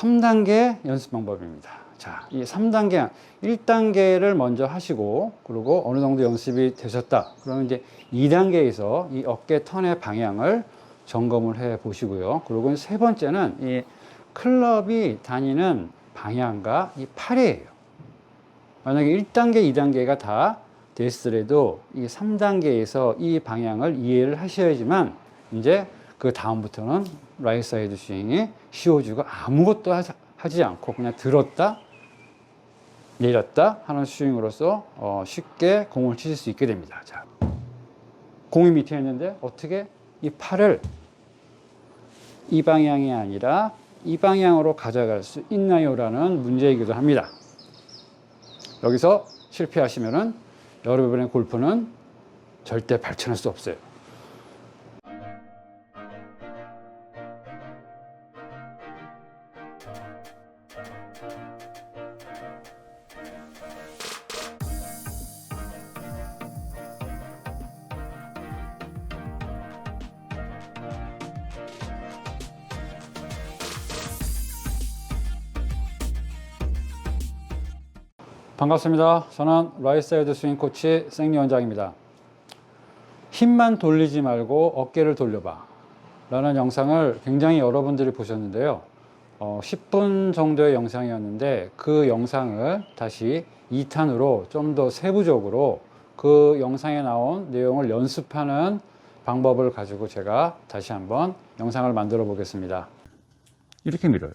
3단계 연습 방법입니다. 자, 이 3단계, 1단계를 먼저 하시고, 그리고 어느 정도 연습이 되셨다. 그러면 이제 2단계에서 이 어깨 턴의 방향을 점검을 해 보시고요. 그리고 세 번째는 이 클럽이 다니는 방향과 이 팔이에요. 만약에 1단계, 2단계가 다 됐더라도 이 3단계에서 이 방향을 이해를 하셔야지만 이제 그 다음부터는 라이트 사이드 스윙이 쉬워지고 아무것도 하지- 하지 않고 그냥 들었다 내렸다 하는 스윙으로서 어, 쉽게 공을 치실 수 있게 됩니다. 자, 공이 밑에 있는데 어떻게 이 팔을 이 방향이 아니라 이 방향으로 가져갈 수 있나요라는 문제이기도 합니다. 여기서 실패하시면은 여러분의 골프는 절대 발전할 수 없어요. 반갑습니다. 저는 라이사이드 스윙 코치 생리 원장입니다. 힘만 돌리지 말고 어깨를 돌려봐. 라는 영상을 굉장히 여러분들이 보셨는데요. 어, 10분 정도의 영상이었는데 그 영상을 다시 2탄으로 좀 더 세부적으로 그 영상에 나온 내용을 연습하는 방법을 가지고 제가 다시 한번 영상을 만들어 보겠습니다. 이렇게 밀어요.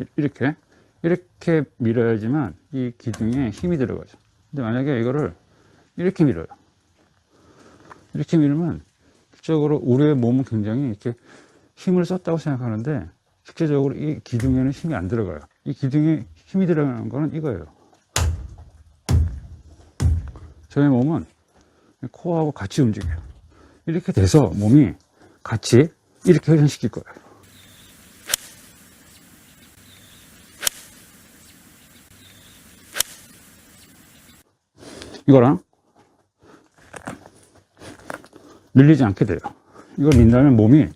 이- 이렇게. 이렇게 밀어야지만 이 기둥에 힘이 들어가죠. 근데 만약에 이거를 이렇게 밀어요. 이렇게 밀면 실적으로 우리의 몸은 굉장히 이렇게 힘을 썼다고 생각하는데 실제적으로 이 기둥에는 힘이 안 들어가요. 이 기둥에 힘이 들어가는 거는 이거예요. 저의 몸은 코어하고 같이 움직여요. 이렇게 돼서 몸이 같이 이렇게 회전시킬 거예요. 이거랑 밀리지 않게 돼요. 이걸 민다면 몸이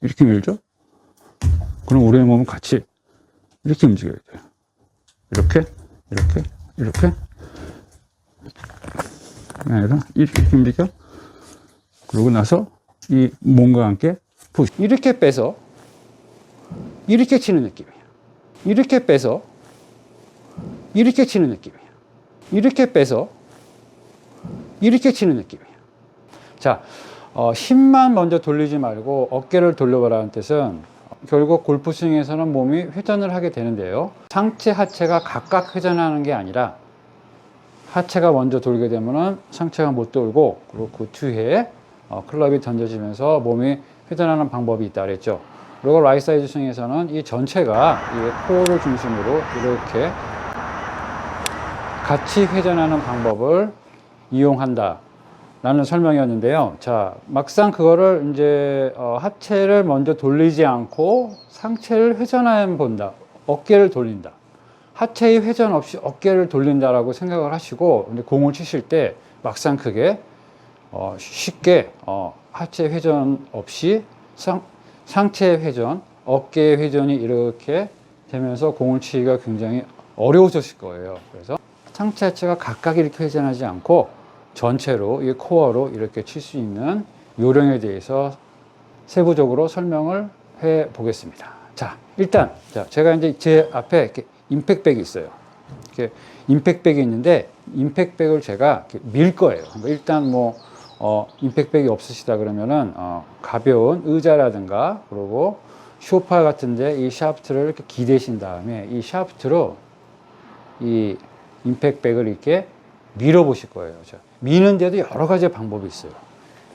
이렇게 밀죠? 그럼 우리의 몸은 같이 이렇게 움직여야 돼요. 이렇게, 이렇게, 이렇게. 아니라 이렇게 움직여. 그러고 나서 이 몸과 함께 푸시. 이렇게 빼서 이렇게 치는 느낌이에요. 이렇게 빼서 이렇게 치는 느낌이에요. 이렇게 빼서 이렇게 치는 느낌이에요. 자, 어, 힘만 먼저 돌리지 말고 어깨를 돌려보라는 뜻은 결국 골프 스윙에서는 몸이 회전을 하게 되는데요. 상체, 하체가 각각 회전하는 게 아니라 하체가 먼저 돌게 되면은 상체가 못 돌고 그리고 그 뒤에 어, 클럽이 던져지면서 몸이 회전하는 방법이 있다 그랬죠. 그리고 라이트 사이드 스윙에서는 이 전체가 이 코어를 중심으로 이렇게 같이 회전하는 방법을 이용한다. 라는 설명이었는데요. 자, 막상 그거를 이제 어, 하체를 먼저 돌리지 않고 상체를 회전하면 본다. 어깨를 돌린다. 하체의 회전 없이 어깨를 돌린다라고 생각을 하시고 공을 치실 때 막상 그게 어, 쉽게 어, 하체 회전 없이 상, 상체 회전, 어깨 회전이 이렇게 되면서 공을 치기가 굉장히 어려우셨을 거예요. 그래서 상체 하체가 각각 이렇게 회전하지 않고 전체로 이 코어로 이렇게 칠 수 있는 요령에 대해서 세부적으로 설명을 해 보겠습니다. 자, 일단 자, 제가 이제 제 앞에 이렇게 임팩백이 있어요. 이렇게 임팩백이 있는데 임팩백을 제가 밀 거예요. 뭐 일단 뭐 어, 임팩백이 없으시다 그러면은 어, 가벼운 의자라든가 그리고 쇼파 같은데 이 샤프트를 이렇게 기대신 다음에 이 샤프트로 이 임팩백을 이렇게 밀어 보실 거예요. 자, 미는데도 여러 가지 방법이 있어요.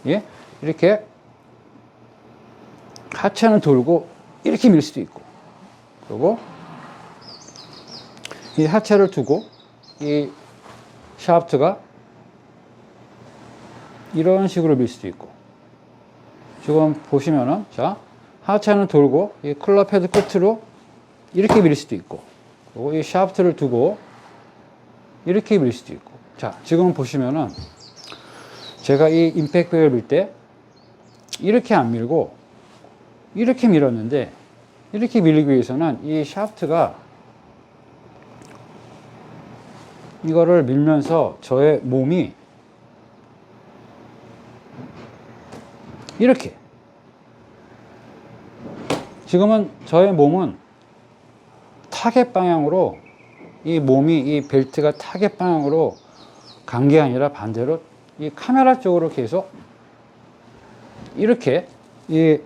예? 이렇게 하체는 돌고 이렇게 밀 수도 있고, 그리고 이 하체를 두고 이 샤프트가 이런 식으로 밀 수도 있고, 지금 보시면은 자 하체는 돌고 이 클럽 헤드 끝으로 이렇게 밀 수도 있고, 그리고 이 샤프트를 두고 이렇게 밀 수도 있고. 자, 지금 보시면은 제가 이 임팩트를 밀때 이렇게 안 밀고 이렇게 밀었는데 이렇게 밀기 위해서는 이 샤프트가 이거를 밀면서 저의 몸이 이렇게 지금은 저의 몸은 타겟 방향으로 이 몸이 이 벨트가 타겟 방향으로 간 게 아니라 반대로 이 카메라 쪽으로 계속 이렇게 이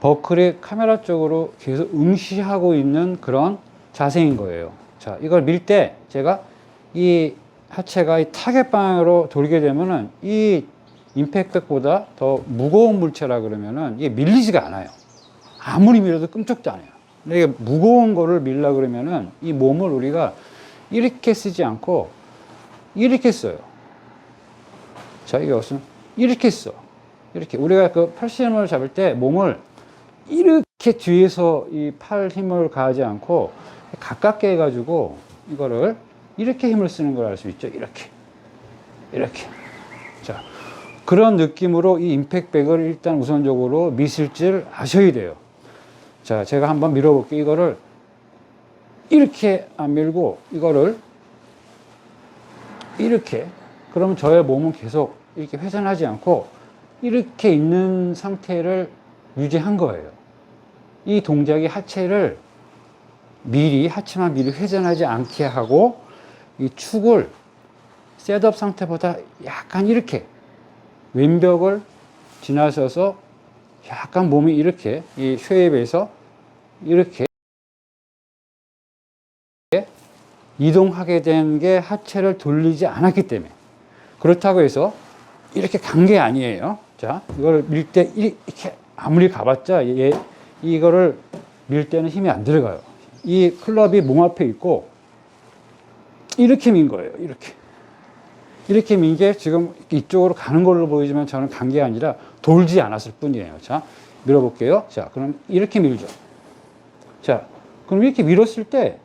버클이 카메라 쪽으로 계속 응시하고 있는 그런 자세인 거예요. 자, 이걸 밀 때 제가 이 하체가 이 타겟 방향으로 돌게 되면은 이 임팩트보다 더 무거운 물체라 그러면은 이게 밀리지가 않아요. 아무리 밀어도 끔찍도 안 해요. 근데 이게 무거운 거를 밀라 그러면은 이 몸을 우리가 이렇게 쓰지 않고 이렇게 써요. 자, 이게 무슨 이렇게 써. 이렇게 우리가 그 팔씨름을 잡을 때 몸을 이렇게 뒤에서 이 팔 힘을 가하지 않고 가깝게 해가지고 이거를 이렇게 힘을 쓰는 걸 알 수 있죠. 이렇게. 이렇게. 자, 그런 느낌으로 이 임팩백을 일단 우선적으로 미실 줄 아셔야 돼요. 자, 제가 한번 밀어볼게요. 이거를 이렇게 안 밀고 이거를 이렇게. 그러면 저의 몸은 계속 이렇게 회전하지 않고 이렇게 있는 상태를 유지한 거예요. 이 동작이 하체를 미리, 하체만 미리 회전하지 않게 하고 이 축을 셋업 상태보다 약간 이렇게 왼벽을 지나서서 약간 몸이 이렇게 이 쉐입에서 이렇게 이동하게 된 게 하체를 돌리지 않았기 때문에 그렇다고 해서 이렇게 간 게 아니에요. 자, 이걸 밀 때 이렇게 아무리 가봤자 얘 이거를 밀 때는 힘이 안 들어가요. 이 클럽이 몸 앞에 있고 이렇게 민 거예요. 이렇게. 이렇게 민 게 지금 이쪽으로 가는 걸로 보이지만 저는 간 게 아니라 돌지 않았을 뿐이에요. 자, 밀어볼게요. 자, 그럼 이렇게 밀죠. 자, 그럼 이렇게 밀었을 때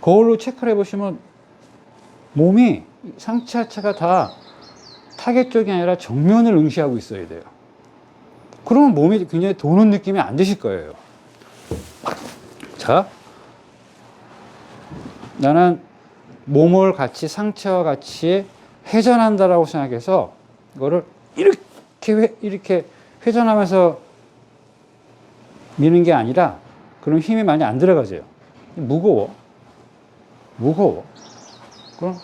거울로 체크를 해보시면 몸이 상체 하체가 다 타겟 쪽이 아니라 정면을 응시하고 있어야 돼요. 그러면 몸이 굉장히 도는 느낌이 안 드실 거예요. 자, 나는 몸을 같이 상체와 같이 회전한다라고 생각해서 이거를 이렇게 회, 이렇게 회전하면서 미는 게 아니라 그럼 힘이 많이 안 들어가져요. 무거워. 무거워. 그럼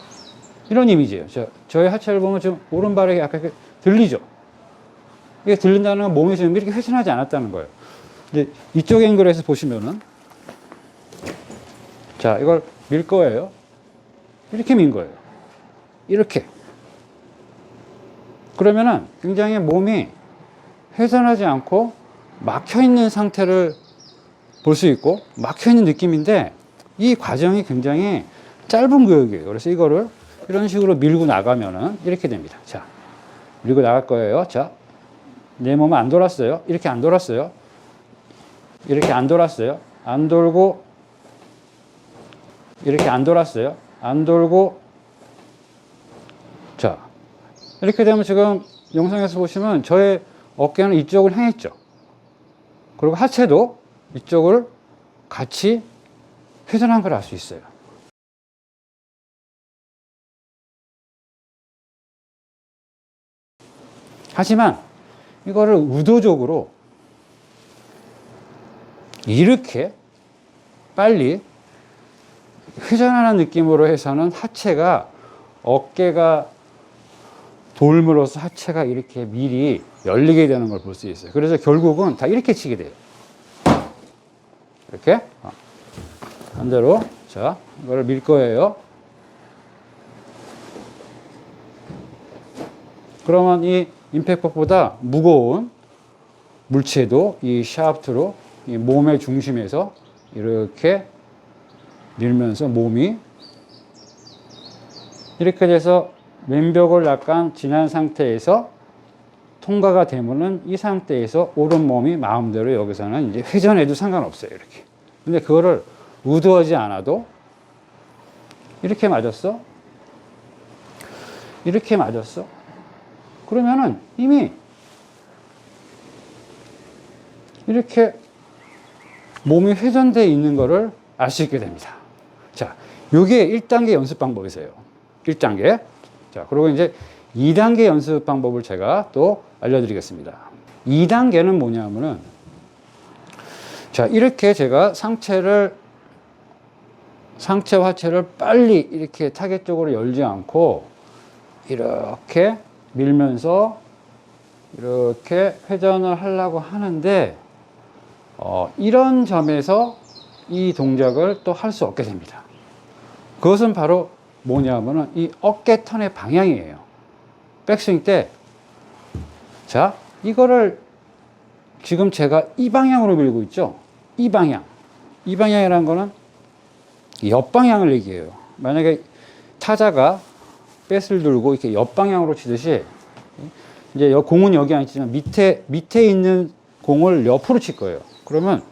이런 이미지예요. 저, 저의 하체를 보면 지금 오른발에 약간 이렇게 들리죠? 이게 들린다는 건 지금 이렇게 회전하지 않았다는 거예요. 이제 이쪽 앵글에서 보시면은 자, 이걸 밀 거예요. 이렇게 민 거예요. 이렇게. 그러면은 굉장히 몸이 회전하지 않고 막혀 있는 상태를 볼 수 있고 막혀 있는 느낌인데 이 과정이 굉장히 짧은 구역이에요. 그래서 이거를 이런 식으로 밀고 나가면은 이렇게 됩니다. 자, 밀고 나갈 거예요. 자, 내 몸은 안 돌았어요. 이렇게 안 돌았어요. 이렇게 안 돌았어요. 안 돌고 이렇게 안 돌았어요. 안 돌고 자 이렇게 되면 지금 영상에서 보시면 저의 어깨는 이쪽을 향했죠. 그리고 하체도 이쪽을 같이 회전한 걸 알 수 있어요. 하지만 이거를 의도적으로 이렇게 빨리 회전하는 느낌으로 해서는 하체가 어깨가 돌므로써 하체가 이렇게 미리 열리게 되는 걸 볼 수 있어요. 그래서 결국은 다 이렇게 치게 돼요. 이렇게 어. 반대로 자 이거를 밀 거예요. 그러면 이 임팩트보다 무거운 물체도 이 샤프트로 이 몸의 중심에서 이렇게 밀면서 몸이 이렇게 돼서 왼벽을 약간 지난 상태에서 통과가 되면은 이 상태에서 오른 몸이 마음대로 여기서는 이제 회전해도 상관없어요. 이렇게. 근데 그거를 의도하지 않아도 이렇게 맞았어? 이렇게 맞았어? 그러면은 이미 이렇게 몸이 회전되어 있는 것을 알 수 있게 됩니다. 자, 요게 1단계 연습 방법이세요. 1단계. 자, 그리고 이제 2단계 연습 방법을 제가 또 알려드리겠습니다. 2단계는 뭐냐면은, 자, 이렇게 제가 상체를, 상체 화체를 빨리 이렇게 타겟 쪽으로 열지 않고, 이렇게 밀면서, 이렇게 회전을 하려고 하는데, 어, 이런 점에서 이 동작을 또 할 수 없게 됩니다. 그것은 바로 뭐냐면은 이 어깨 턴의 방향이에요. 백스윙 때, 자, 이거를 지금 제가 이 방향으로 밀고 있죠? 이 방향. 이 방향이라는 거는 옆방향을 얘기해요. 만약에 타자가 백을 들고 이렇게 옆방향으로 치듯이 이제 여- 공은 여기 아니지만 밑에, 밑에 있는 공을 옆으로 칠 거예요. 그러면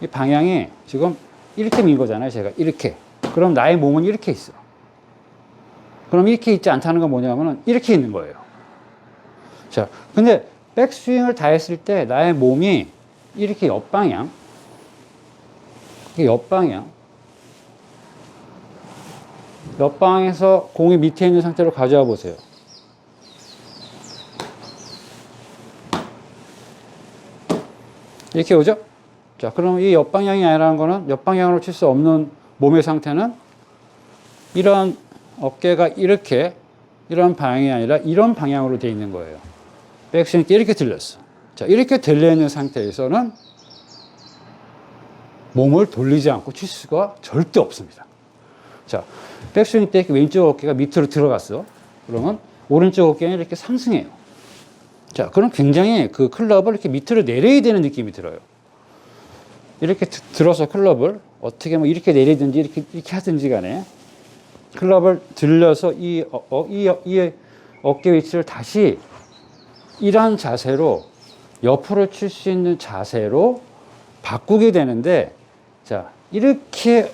이 방향이 지금 이렇게 민 거잖아요. 제가 이렇게. 그럼 나의 몸은 이렇게 있어. 그럼 이렇게 있지 않다는 건 뭐냐면은 이렇게 있는 거예요. 자, 근데 백스윙을 다 했을 때 나의 몸이 이렇게 옆방향, 이렇게 옆방향, 옆방에서 공이 밑에 있는 상태로 가져와 보세요. 이렇게 오죠? 자, 그럼 이 옆방향이 아니라는 거는 옆방향으로 칠 수 없는 몸의 상태는 이런 어깨가 이렇게 이런 방향이 아니라 이런 방향으로 되어 있는 거예요. 백스윙 때 이렇게 들렸어. 자, 이렇게 들려 있는 상태에서는 몸을 돌리지 않고 칠 수가 절대 없습니다. 자, 백스윙 때 왼쪽 어깨가 밑으로 들어갔어. 그러면 오른쪽 어깨는 이렇게 상승해요. 자, 그럼 굉장히 그 클럽을 이렇게 밑으로 내려야 되는 느낌이 들어요. 이렇게 드- 들어서 클럽을 어떻게 뭐 이렇게 내리든지 이렇게, 이렇게 하든지 간에 클럽을 들려서 이, 어, 어, 이, 어- 이 어깨 위치를 다시 이런 자세로 옆으로 칠 수 있는 자세로 바꾸게 되는데 자, 이렇게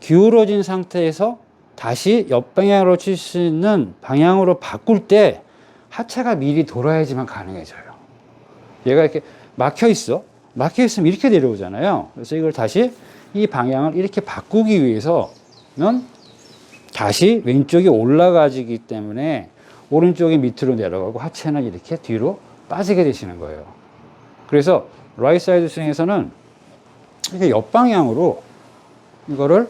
기울어진 상태에서 다시 옆방향으로 칠 수 있는 방향으로 바꿀 때 하체가 미리 돌아야지만 가능해져요. 얘가 이렇게 막혀 있어. 막혀 있으면 이렇게 내려오잖아요. 그래서 이걸 다시 이 방향을 이렇게 바꾸기 위해서는 다시 왼쪽이 올라가지기 때문에 오른쪽이 밑으로 내려가고 하체는 이렇게 뒤로 빠지게 되시는 거예요. 그래서 라이트 사이드 스윙에서는 이렇게 옆방향으로 이거를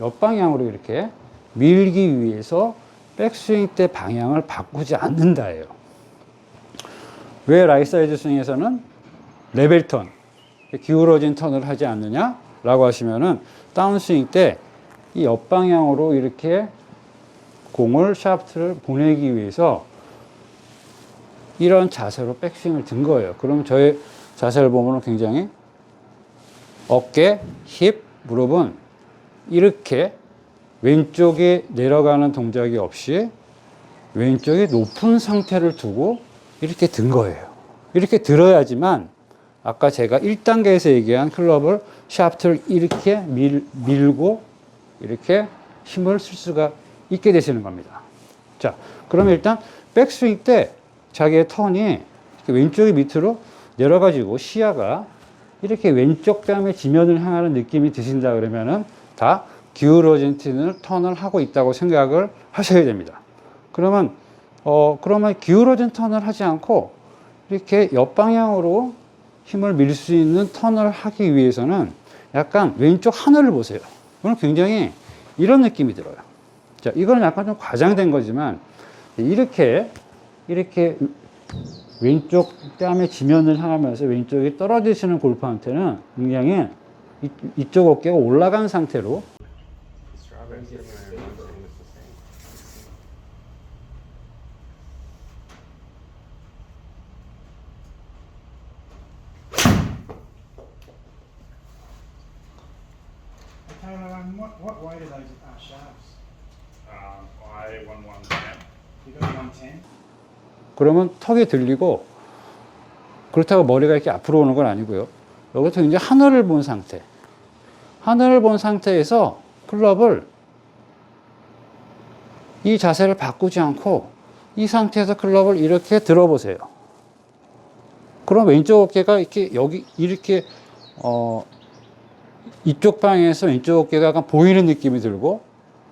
옆방향으로 이렇게 밀기 위해서 백스윙 때 방향을 바꾸지 않는다예요. 왜 라이트 사이드 스윙에서는 레벨 턴, 기울어진 턴을 하지 않느냐라고 하시면은 다운스윙 때 이 옆방향으로 이렇게 공을 샤프트를 보내기 위해서 이런 자세로 백스윙을 든 거예요. 그럼 저의 자세를 보면 굉장히 어깨, 힙, 무릎은 이렇게 왼쪽에 내려가는 동작이 없이 왼쪽에 높은 상태를 두고 이렇게 든 거예요. 이렇게 들어야지만 아까 제가 1단계에서 얘기한 클럽을 샤프트를 이렇게 밀, 밀고 이렇게 힘을 쓸 수가 있게 되시는 겁니다. 자, 그러면 일단 백스윙 때 자기의 턴이 왼쪽이 밑으로 내려가지고 시야가 이렇게 왼쪽 뺨의 지면을 향하는 느낌이 드신다 그러면은 다 기울어진 턴을, 턴을 하고 있다고 생각을 하셔야 됩니다. 그러면 어 그러면 기울어진 턴을 하지 않고 이렇게 옆방향으로 힘을 밀 수 있는 턴을 하기 위해서는 약간 왼쪽 하늘을 보세요. 그럼 굉장히 이런 느낌이 들어요. 자, 이거는 약간 좀 과장된 거지만 이렇게 이렇게 왼쪽 뺨의 지면을 향하면서 왼쪽이 떨어지시는 골프한테는 굉장히 이, 이쪽 어깨가 올라간 상태로 Caroline, what, what weight are those uh, shafts? Um, I won one ten. You got 110? 그러면 턱이 들리고 그렇다고 머리가 이렇게 앞으로 오는 건 아니고요. 여기서 이제 하늘을 본 상태. 하늘을 본 상태에서 클럽을 이 자세를 바꾸지 않고 이 상태에서 클럽을 이렇게 들어보세요. 그럼 왼쪽 어깨가 이렇게 여기 이렇게 어 이쪽 방향에서 왼쪽 어깨가 약간 보이는 느낌이 들고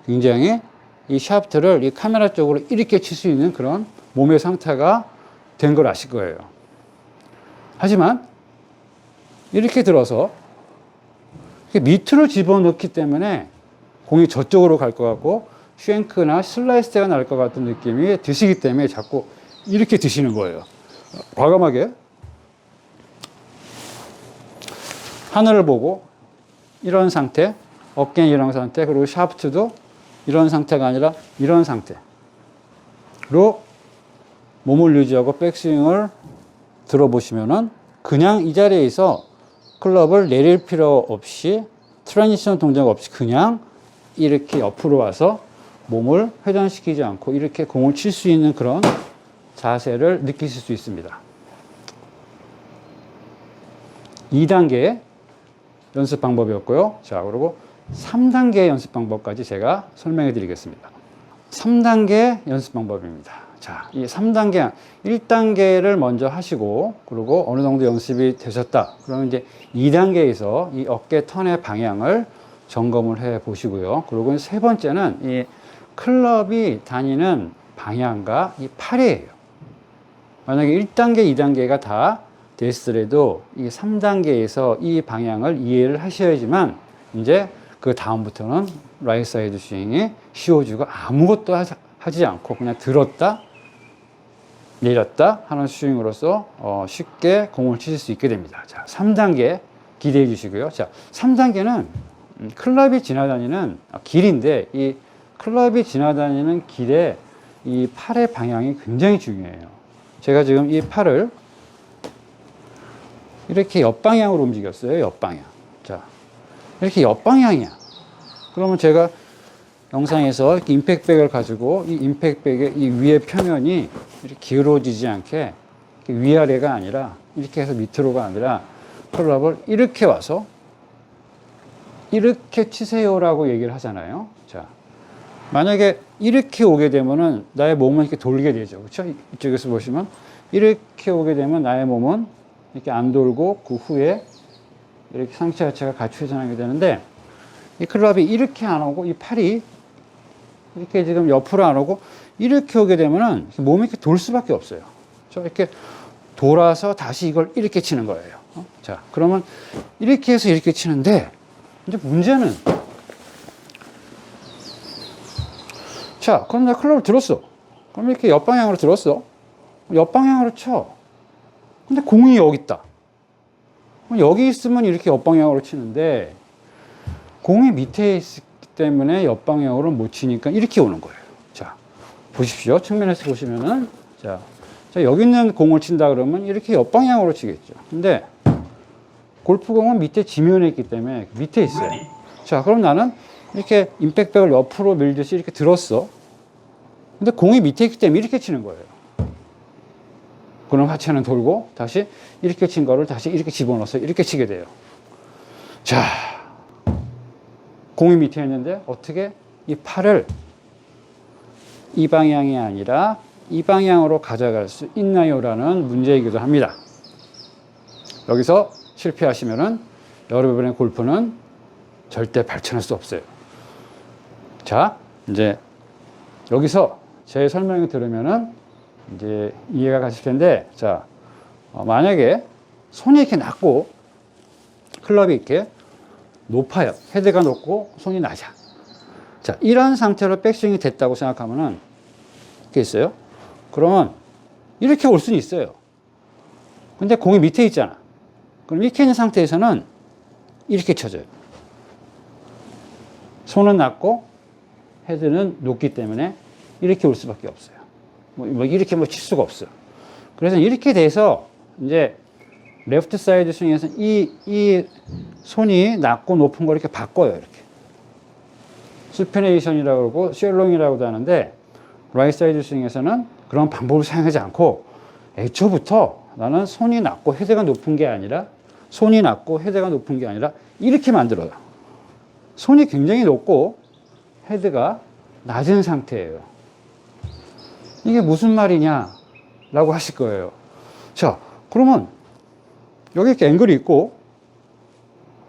굉장히 이 샤프트를 이 카메라 쪽으로 이렇게 칠 수 있는 그런 몸의 상태가 된 걸 아실 거예요. 하지만 이렇게 들어서 밑으로 집어넣기 때문에 공이 저쪽으로 갈 것 같고 쉔크나 슬라이스가 날 것 같은 느낌이 드시기 때문에 자꾸 이렇게 드시는 거예요. 과감하게 하늘을 보고 이런 상태, 어깨는 이런 상태, 그리고 샤프트도 이런 상태가 아니라 이런 상태로 몸을 유지하고 백스윙을 들어보시면은 그냥 이 자리에서 클럽을 내릴 필요 없이 트랜지션 동작 없이 그냥 이렇게 옆으로 와서 몸을 회전시키지 않고 이렇게 공을 칠 수 있는 그런 자세를 느끼실 수 있습니다. 2단계 연습 방법이었고요. 자, 그리고 3단계 연습 방법까지 제가 설명해 드리겠습니다. 3단계 연습 방법입니다. 자, 이 3단계, 1단계를 먼저 하시고, 그리고 어느 정도 연습이 되셨다. 그러면 이제 2단계에서 이 어깨 턴의 방향을 점검을 해 보시고요. 그리고 세 번째는 이 클럽이 다니는 방향과 이 팔이에요. 만약에 1단계, 2단계가 다 됐더라도 이 3단계에서 이 방향을 이해를 하셔야지만 이제 그 다음부터는 라이트 사이드 스윙이 쉬워지고 아무것도 하지- 않고 그냥 들었다 내렸다 하는 스윙으로서 어, 쉽게 공을 치실 수 있게 됩니다. 자, 3단계 기대해 주시고요. 자, 3단계는 음, 클럽이 지나다니는 아, 길인데 이 클럽이 지나다니는 길에 이 팔의 방향이 굉장히 중요해요. 제가 지금 이 팔을 이렇게 옆방향으로 움직였어요. 옆방향. 자, 이렇게 옆방향이야. 그러면 제가 영상에서 임팩백을 가지고 이 임팩백의 이 위의 표면이 이렇게 기울어지지 않게 위아래가 아니라 이렇게 해서 밑으로가 아니라 클럽을 이렇게 와서 이렇게 치세요라고 얘기를 하잖아요. 자, 만약에 이렇게 오게 되면은 나의 몸은 이렇게 돌게 되죠. 그렇죠? 이쪽에서 보시면 이렇게 오게 되면 나의 몸은 이렇게 안 돌고 그 후에 이렇게 상체 자체가 같이 회전하게 되는데 이 클럽이 이렇게 안 오고 이 팔이 이렇게 지금 옆으로 안 오고 이렇게 오게 되면은 몸이 이렇게 돌 수밖에 없어요. 저 이렇게 돌아서 다시 이걸 이렇게 치는 거예요. 어? 자, 그러면 이렇게 해서 이렇게 치는데 이제 문제는 자, 그럼 내가 클럽을 들었어. 그럼 이렇게 옆 방향으로 들었어. 옆 방향으로 쳐. 근데 공이 여기 있다. 여기 있으면 이렇게 옆방향으로 치는데 공이 밑에 있기 때문에 옆방향으로 못 치니까 이렇게 오는 거예요. 자, 보십시오. 측면에서 보시면은 자, 자 여기 있는 공을 친다 그러면 이렇게 옆방향으로 치겠죠. 근데 골프공은 밑에 지면에 있기 때문에 밑에 있어요. 자, 그럼 나는 이렇게 임팩백을 옆으로 밀듯이 이렇게 들었어. 근데 공이 밑에 있기 때문에 이렇게 치는 거예요. 그럼 하체는 돌고 다시 이렇게 친 거를 다시 이렇게 집어넣어서 이렇게 치게 돼요. 자, 공이 밑에 있는데 어떻게 이 팔을 이 방향이 아니라 이 방향으로 가져갈 수 있나요라는 문제이기도 합니다. 여기서 실패하시면은 여러분의 골프는 절대 발전할 수 없어요. 자, 이제 여기서 제 설명을 들으면은 이제 이해가 가실 텐데, 자, 어, 만약에 손이 이렇게 낮고 클럽이 이렇게 높아요. 헤드가 높고 손이 낮아. 자, 이런 상태로 백스윙이 됐다고 생각하면은 이렇게 있어요. 그러면 이렇게 올 수는 있어요. 근데 공이 밑에 있잖아. 그럼 이렇게 있는 상태에서는 이렇게 쳐져요. 손은 낮고 헤드는 높기 때문에 이렇게 올 수밖에 없어요. 뭐, 뭐 이렇게 뭐 칠 수가 없어요. 그래서 이렇게 돼서 이제 레프트 사이드 스윙에서 이, 이 손이 낮고 높은 걸 이렇게 바꿔요. 이렇게. 스피네이션이라고 그러고 쉘롱이라고도 하는데 라이트 사이드 스윙에서는 그런 방법을 사용하지 않고 애초부터 나는 손이 낮고 헤드가 높은 게 아니라 손이 낮고 헤드가 높은 게 아니라 이렇게 만들어요. 손이 굉장히 높고 헤드가 낮은 상태예요. 이게 무슨 말이냐? 라고 하실 거예요. 자, 그러면 여기 이렇게 앵글이 있고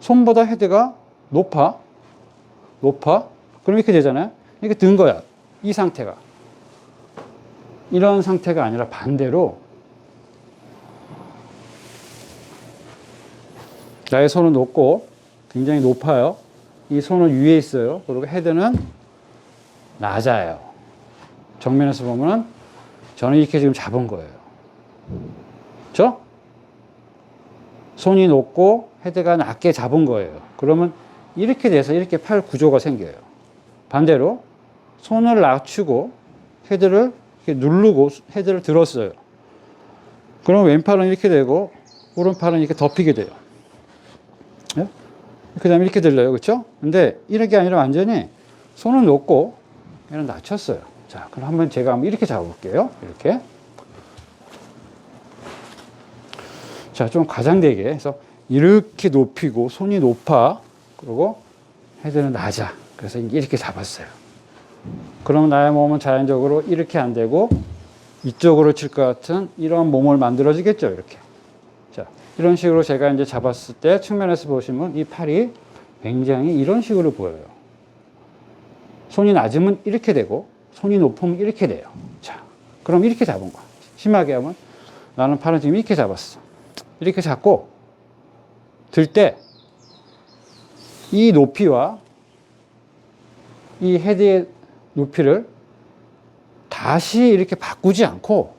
손보다 헤드가 높아. 높아. 그럼 이렇게 되잖아요. 이렇게 든 거야. 이 상태가. 이런 상태가 아니라 반대로 나의 손은 높고 굉장히 높아요. 이 손은 위에 있어요. 그리고 헤드는 낮아요. 정면에서 보면은 저는 이렇게 지금 잡은 거예요. 그죠? 손이 높고 헤드가 낮게 잡은 거예요. 그러면 이렇게 돼서 이렇게 팔 구조가 생겨요. 반대로 손을 낮추고 헤드를 이렇게 누르고 헤드를 들었어요. 그럼 왼팔은 이렇게 되고 오른팔은 이렇게 덮이게 돼요. 예? 그 다음에 이렇게 들려요. 그렇죠? 근데 이렇게 아니라 완전히 손은 놓고 얘는 낮췄어요. 자, 그럼 한번 제가 한번 이렇게 잡아볼게요. 이렇게. 자, 좀 과장되게 해서 이렇게 높이고 손이 높아. 그리고 헤드는 낮아. 그래서 이렇게 잡았어요. 그럼 나의 몸은 자연적으로 이렇게 안 되고 이쪽으로 칠 것 같은 이런 몸을 만들어지겠죠. 이렇게. 자, 이런 식으로 제가 이제 잡았을 때 측면에서 보시면 이 팔이 굉장히 이런 식으로 보여요. 손이 낮으면 이렇게 되고 손이 높으면 이렇게 돼요. 자, 그럼 이렇게 잡은 거야. 심하게 하면 나는 팔은 지금 이렇게 잡았어. 이렇게 잡고 들 때 이 높이와 이 헤드의 높이를 다시 이렇게 바꾸지 않고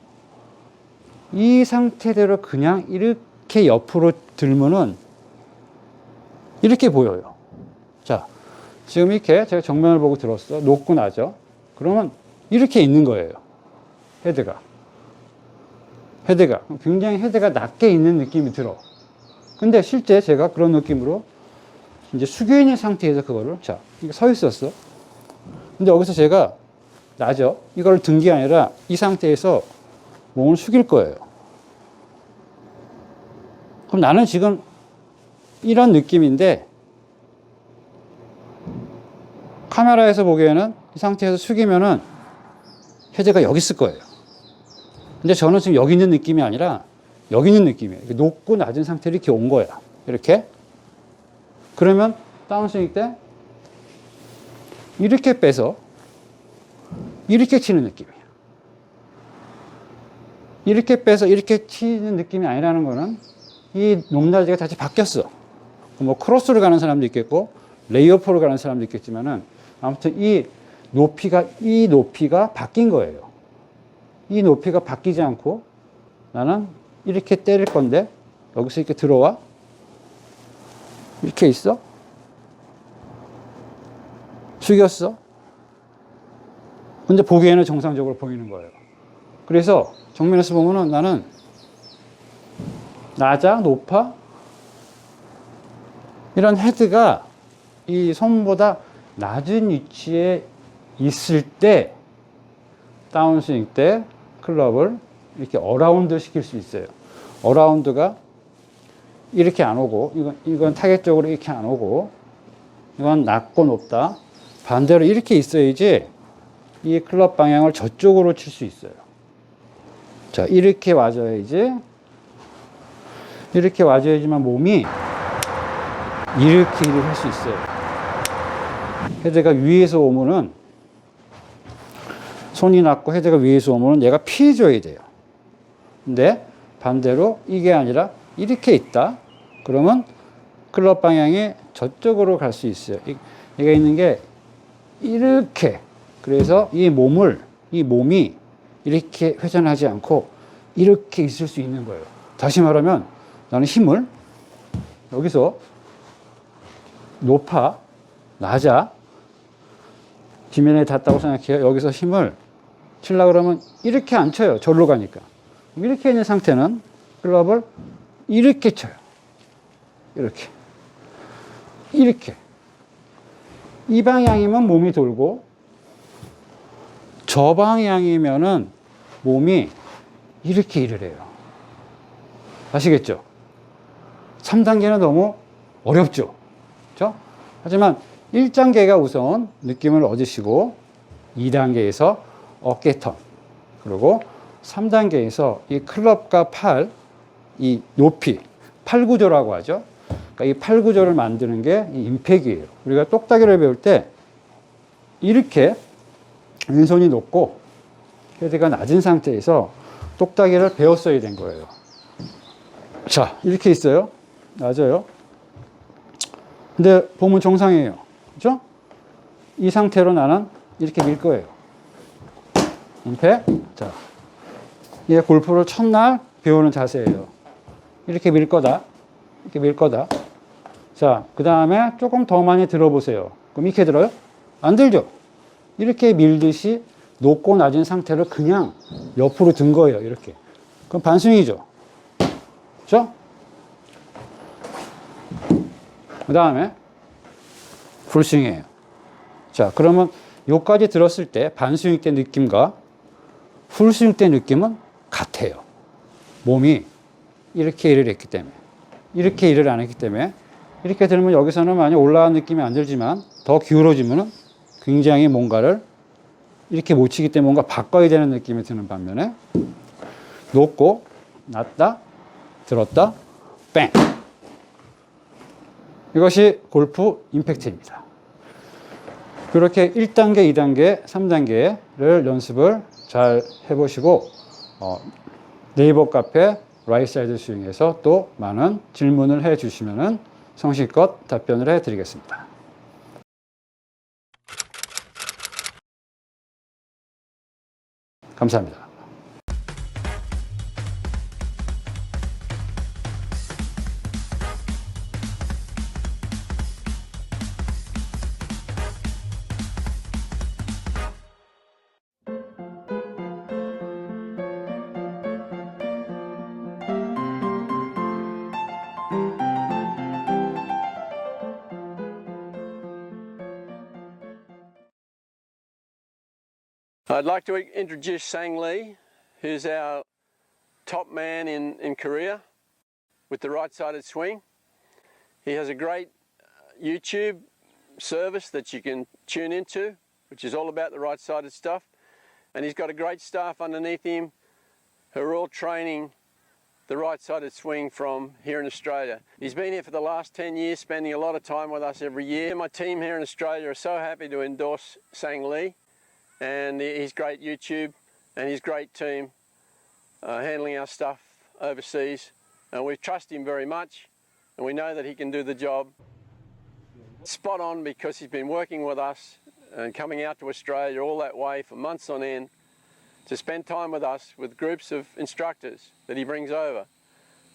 이 상태대로 그냥 이렇게 옆으로 들면은 이렇게 보여요. 자, 지금 이렇게 제가 정면을 보고 들었어. 높고 나죠. 그러면 이렇게 있는 거예요. 헤드가. 헤드가. 굉장히 헤드가 낮게 있는 느낌이 들어. 근데 실제 제가 그런 느낌으로 이제 숙여 있는 상태에서 그거를, 자, 이게 서 있었어. 근데 여기서 제가 나죠. 이걸 든 게 아니라 이 상태에서 몸을 숙일 거예요. 그럼 나는 지금 이런 느낌인데 카메라에서 보기에는 이 상태에서 숙이면은 헤드가 여기 있을 거예요. 근데 저는 지금 여기 있는 느낌이 아니라 여기 있는 느낌이에요. 높고 낮은 상태로 이렇게 온 거야. 이렇게. 그러면 다운스윙 때 이렇게 빼서 이렇게 치는 느낌이에요. 이렇게 빼서 이렇게 치는 느낌이 아니라는 거는 이 높낮이가 다시 바뀌었어. 뭐 크로스로 가는 사람도 있겠고 레이어프로 가는 사람도 있겠지만은 아무튼 이 높이가 이 높이가 바뀐 거예요. 이 높이가 바뀌지 않고 나는 이렇게 때릴 건데 여기서 이렇게 들어와 이렇게 있어 숙였어 근데 보기에는 정상적으로 보이는 거예요. 그래서 정면에서 보면은 나는 낮아 높아 이런 헤드가 이 손보다 낮은 위치에 있을 때 다운스윙 때 클럽을 이렇게 어라운드 시킬 수 있어요. 어라운드가 이렇게 안 오고 이건 이건 타겟 쪽으로 이렇게 안 오고 이건 낮고 높다. 반대로 이렇게 있어야지 이 클럽 방향을 저쪽으로 칠 수 있어요. 자, 이렇게 와줘야지. 이렇게 와줘야지만 몸이 이렇게 일을 할 수 있어요. 헤드가 위에서 오면은 손이 낮고 헤드가 위에서 오면은 얘가 피해줘야 돼요. 근데 반대로 이게 아니라 이렇게 있다. 그러면 클럽 방향이 저쪽으로 갈 수 있어요. 이- 얘가 있는 게 이렇게. 그래서 이 몸을, 이 몸이 이렇게 회전하지 않고 이렇게 있을 수 있는 거예요. 다시 말하면 나는 힘을 여기서 높아, 낮아, 지면에 닿다고 생각해요. 여기서 힘을 칠라 그러면 이렇게 안 쳐요. 절로 가니까. 이렇게 있는 상태는 클럽을 이렇게 쳐요. 이렇게. 이렇게. 이 방향이면 몸이 돌고 저 방향이면은 몸이 이렇게 일을 해요. 아시겠죠? 3단계는 너무 어렵죠? 그죠? 하지만 1단계가 우선 느낌을 얻으시고 2단계에서 어깨 턴 그리고 3단계에서 이 클럽과 팔, 이 높이, 팔 구조라고 하죠. 그러니까 이 팔 구조를 만드는 게 이 임팩이에요. 우리가 똑딱이를 배울 때 이렇게 왼손이 높고 헤드가 낮은 상태에서 똑딱이를 배웠어야 된 거예요. 자, 이렇게 있어요. 낮아요. 근데 보면 정상이에요. 그죠? 이 상태로 나는 이렇게 밀 거예요. 임팩. 자, 이게 골프를 첫날 배우는 자세예요. 이렇게 밀 거다. 이렇게 밀 거다. 자, 그 다음에 조금 더 많이 들어보세요. 그럼 이렇게 들어요? 안 들죠? 이렇게 밀듯이 높고 낮은 상태를 그냥 옆으로 든 거예요. 이렇게. 그럼 반스윙이죠. 그죠? 그 다음에 풀스윙이에요. 자, 그러면 요까지 들었을 때 반스윙 때 느낌과 풀스윙 때 느낌은 같아요. 몸이 이렇게 일을 했기 때문에. 이렇게 일을 안 했기 때문에. 이렇게 들으면 여기서는 많이 올라간 느낌이 안 들지만 더 기울어지면은 굉장히 뭔가를 이렇게 못 치기 때문에 뭔가 바꿔야 되는 느낌이 드는 반면에 높고 낮다 들었다 뺑 이것이 골프 임팩트입니다. 그렇게 1단계, 2단계, 3단계를 연습을 잘 해보시고 어, 네이버 카페 라이사이드 스윙에서 또 많은 질문을 해 주시면 성실껏 답변을 해 드리겠습니다. 감사합니다. Like to introduce Sang Lee, who's our top man in, in Korea with the right sided swing. He has a great uh, YouTube service that you can tune into, which is all about the right sided stuff. And he's got a great staff underneath him who are all training the right sided swing from here in Australia. He's been here for the last 10 years, spending a lot of time with us every year. My team here in Australia are so happy to endorse Sang Lee and his great YouTube and his great team uh, handling our stuff overseas. And we trust him very much, and we know that he can do the job. Spot on because he's been working with us and coming out to Australia all that way for months on end to spend time with us with groups of instructors that he brings over.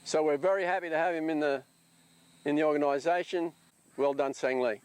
So we're very happy to have him in the in the organisation. Well done, Sang Lee.